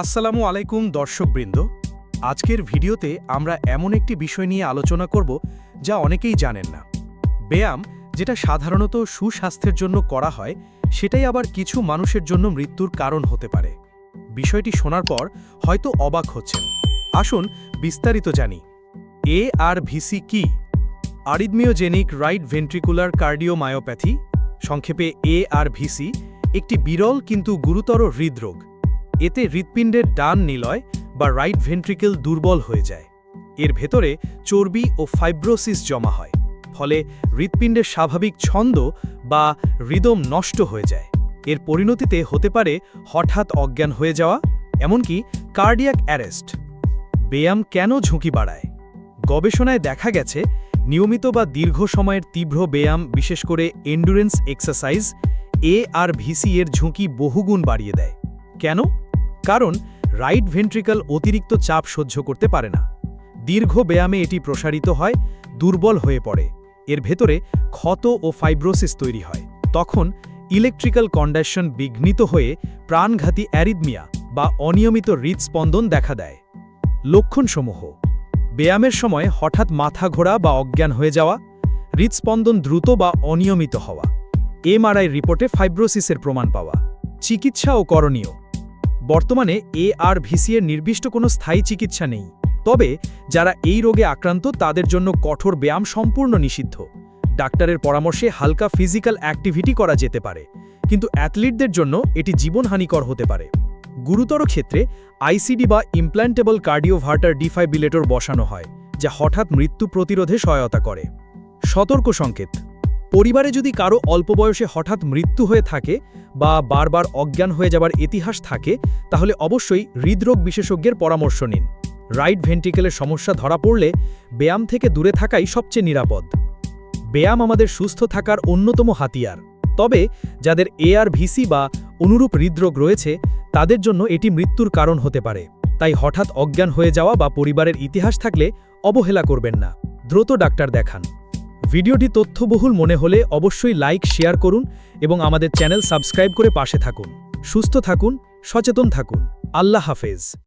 আসসালামু আলাইকুম দর্শকবৃন্দ। আজকের ভিডিওতে আমরা এমন একটি বিষয় নিয়ে আলোচনা করব যা অনেকেই জানেন না। ব্যায়াম, যেটা সাধারণত সুস্বাস্থ্যের জন্য করা হয়, সেটাই আবার কিছু মানুষের জন্য মৃত্যুর কারণ হতে পারে। বিষয়টি শোনার পর হয়তো অবাক হচ্ছেন। আসুন বিস্তারিত জানি। এ আর ভিসি কি? আরিদমিওজেনিক রাইট ভেন্ট্রিকুলার কার্ডিওমায়োপ্যাথি, সংক্ষেপে এ আর ভিসি একটি বিরল কিন্তু গুরুতর হৃদরোগ। এতে হৃৎপিণ্ডের ডান নিলয় বা রাইট ভেন্ট্রিকেল দুর্বল হয়ে যায়। এর ভেতরে চর্বি ও ফাইব্রোসিস জমা হয়, ফলে হৃৎপিণ্ডের স্বাভাবিক ছন্দ বা হৃদম নষ্ট হয়ে যায়। এর পরিণতিতে হতে পারে হঠাৎ অজ্ঞান হয়ে যাওয়া, এমনকি কার্ডিয়াক অ্যারেস্ট ব্যায়াম কেন ঝুঁকি বাড়ায়? গবেষণায় দেখা গেছে, নিয়মিত বা দীর্ঘ সময়ের তীব্র ব্যায়াম, বিশেষ করে এন্ডুরেন্স এক্সারসাইজ এ আর ভিসি এর ঝুঁকি বহুগুণ বাড়িয়ে দেয়। কেন? কারণ রাইট ভেন্ট্রিকাল অতিরিক্ত চাপ সহ্য করতে পারে না। দীর্ঘ ব্যায়ামে এটি প্রসারিত হয়, দুর্বল হয়ে পড়ে। এর ভেতরে ক্ষত ও ফাইব্রোসিস তৈরি হয়। তখন ইলেকট্রিক্যাল কন্ডাকশন বিঘ্নিত হয়ে প্রাণঘাতী অ্যারিদমিয়া বা অনিয়মিত হৃদস্পন্দন দেখা দেয়। লক্ষণসমূহ। ব্যায়ামের সময় হঠাৎ মাথা ঘোরা বা অজ্ঞান হয়ে যাওয়া, হৃদস্পন্দন দ্রুত বা অনিয়মিত হওয়া, এমআরআই রিপোর্টে ফাইব্রোসিসের প্রমাণ পাওয়া। চিকিৎসা ও করণীয়। বর্তমানে এ আর ভিসিএর নির্দিষ্ট কোনো স্থায়ী চিকিৎসা নেই। তবে যারা এই রোগে আক্রান্ত, তাদের জন্য কঠোর ব্যায়াম সম্পূর্ণ নিষিদ্ধ। ডাক্তারের পরামর্শে হালকা ফিজিক্যাল অ্যাক্টিভিটি করা যেতে পারে। কিন্তু অ্যাথলিটদের জন্য এটি জীবনহানিকর হতে পারে। গুরুতর ক্ষেত্রে আইসিডি বা ইমপ্ল্যান্টেবল কার্ডিওভার্টার ডিফাইবিলেটর বসানো হয়, যা হঠাৎ মৃত্যু প্রতিরোধে সহায়তা করে। সতর্ক সংকেত। পরিবারে যদি কারও অল্প বয়সে হঠাৎ মৃত্যু হয়ে থাকে বা বারবার অজ্ঞান হয়ে যাবার ইতিহাস থাকে, তাহলে অবশ্যই হৃদরোগ বিশেষজ্ঞের পরামর্শ নিন। রাইট ভেন্ট্রিকেলের সমস্যা ধরা পড়লে ব্যায়াম থেকে দূরে থাকাই সবচেয়ে নিরাপদ। ব্যায়াম আমাদের সুস্থ থাকার অন্যতম হাতিয়ার। তবে যাদের এআর ভিসি বা অনুরূপ হৃদরোগ রয়েছে, তাদের জন্য এটি মৃত্যুর কারণ হতে পারে। তাই হঠাৎ অজ্ঞান হয়ে যাওয়া বা পরিবারের ইতিহাস থাকলে অবহেলা করবেন না। দ্রুত ডাক্তার দেখান। ভিডিওটি তথ্যবহুল মনে হলে অবশ্যই লাইক, শেয়ার করুন এবং আমাদের চ্যানেল সাবস্ক্রাইব করে পাশে থাকুন। সুস্থ থাকুন, সচেতন থাকুন। আল্লাহ হাফেজ।